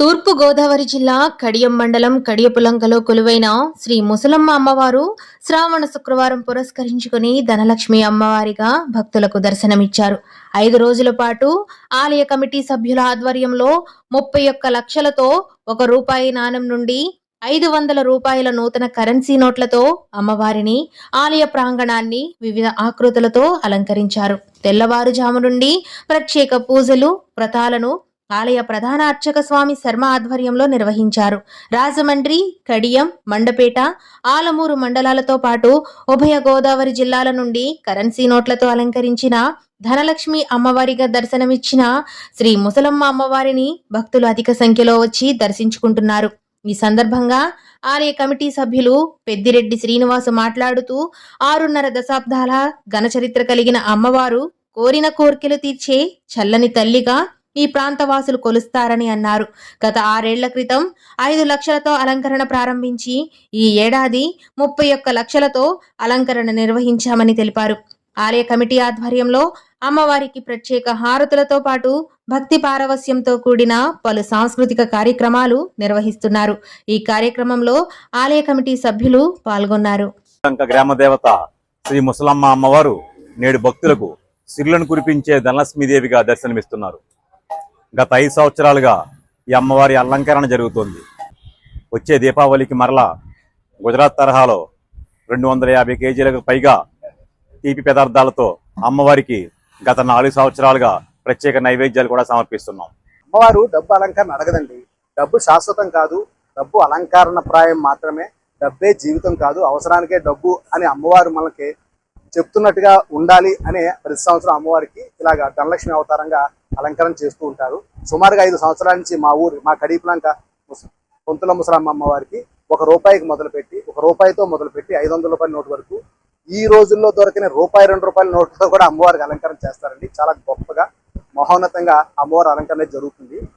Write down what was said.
తూర్పు గోదావరి జిల్లా కడియం మండలం కడియపులంకలో కొలువైన శ్రీ ముసలమ్మ అమ్మవారు శ్రావణ శుక్రవారం పురస్కరించుకుని ధనలక్ష్మి అమ్మవారిగా భక్తులకు దర్శనమిచ్చారు. ఐదు రోజుల పాటు ఆలయ కమిటీ సభ్యుల ఆధ్వర్యంలో ముప్పై ఒక్క లక్షలతో ఒక రూపాయి నాణం నుండి ఐదు వందల రూపాయల నూతన కరెన్సీ నోట్లతో అమ్మవారిని ఆలయ ప్రాంగణాన్ని వివిధ ఆకృతులతో అలంకరించారు. తెల్లవారుజాము నుండి ప్రత్యేక పూజలు వ్రతాలను ఆలయ ప్రధాన అర్చక స్వామి శర్మ ఆధ్వర్యంలో నిర్వహించారు. రాజమండ్రి కడియం మండపేట ఆలమూరు మండలాలతో పాటు ఉభయ గోదావరి జిల్లాల నుండి కరెన్సీ నోట్లతో అలంకరించిన ధనలక్ష్మి అమ్మవారిగా దర్శనమిచ్చిన శ్రీ ముసలమ్మ అమ్మవారిని భక్తులు అధిక సంఖ్యలో వచ్చి దర్శించుకుంటున్నారు. ఈ సందర్భంగా ఆలయ కమిటీ సభ్యులు పెద్దిరెడ్డి శ్రీనివాసు మాట్లాడుతూ ఆరున్నర దశాబ్దాల ఘనచరిత్ర కలిగిన అమ్మవారు కోరిన కోర్కెలు తీర్చే చల్లని తల్లిగా ఈ ప్రాంతవాసులు కొలుస్తారని అన్నారు. గత ఆరేళ్ళ క్రితం ఐదు లక్షలతో అలంకరణ ప్రారంభించి ఈ ఏడాది ముప్పై ఒక్క లక్షలతో అలంకరణ నిర్వహించామని తెలిపారు. ఆలయ కమిటీ ఆధ్వర్యంలో అమ్మవారికి ప్రత్యేక హారతులతో పాటు భక్తి పారవస్యంతో కూడిన పలు సాంస్కృతిక కార్యక్రమాలు నిర్వహిస్తున్నారు. ఈ కార్యక్రమంలో ఆలయ కమిటీ సభ్యులు పాల్గొన్నారు. గ్రామ దేవత శ్రీ ముసలమ్మ అమ్మవారు నేడు భక్తులకు సిరులను కురిపించే ధనలక్ష్మీదేవిగా దర్శనమిస్తున్నారు. గత ఐదు సంవత్సరాలుగా ఈ అమ్మవారి అలంకరణ జరుగుతుంది. వచ్చే దీపావళికి మరలా గుజరాత్ తరహాలో రెండు వందల యాభై కేజీలకు పైగా తీపి పదార్థాలతో అమ్మవారికి గత నాలుగు సంవత్సరాలుగా ప్రత్యేక నైవేద్యాలు కూడా సమర్పిస్తున్నాం. అమ్మవారు డబ్బు అలంకరణ అడగదండి. డబ్బు శాశ్వతం కాదు డబ్బు అలంకరణ ప్రాయం మాత్రమే డబ్బే జీవితం కాదు అవసరానికే డబ్బు అని అమ్మవారు మనకి చెప్తున్నట్టుగా ఉండాలి అనే ప్రతి సంవత్సరం అమ్మవారికి ఇలాగ ధనలక్ష్మి అవతారంగా అలంకరణ చేస్తూ ఉంటారు. సుమారుగా ఐదు సంవత్సరాల నుంచి మా ఊరు మా కడీపులంక ముస- పొంతుల ముసలమ్మ అమ్మవారికి ఒక రూపాయికి మొదలుపెట్టి ఒక రూపాయితో మొదలుపెట్టి ఐదు వందల రూపాయల నోటు వరకు ఈ రోజుల్లో దొరికిన రూపాయి రెండు రూపాయల నోట్లతో కూడా అమ్మవారికి అలంకరణ చేస్తారండి. చాలా గొప్పగా మహోన్నతంగా అమ్మవారి అలంకరణ జరుగుతుంది.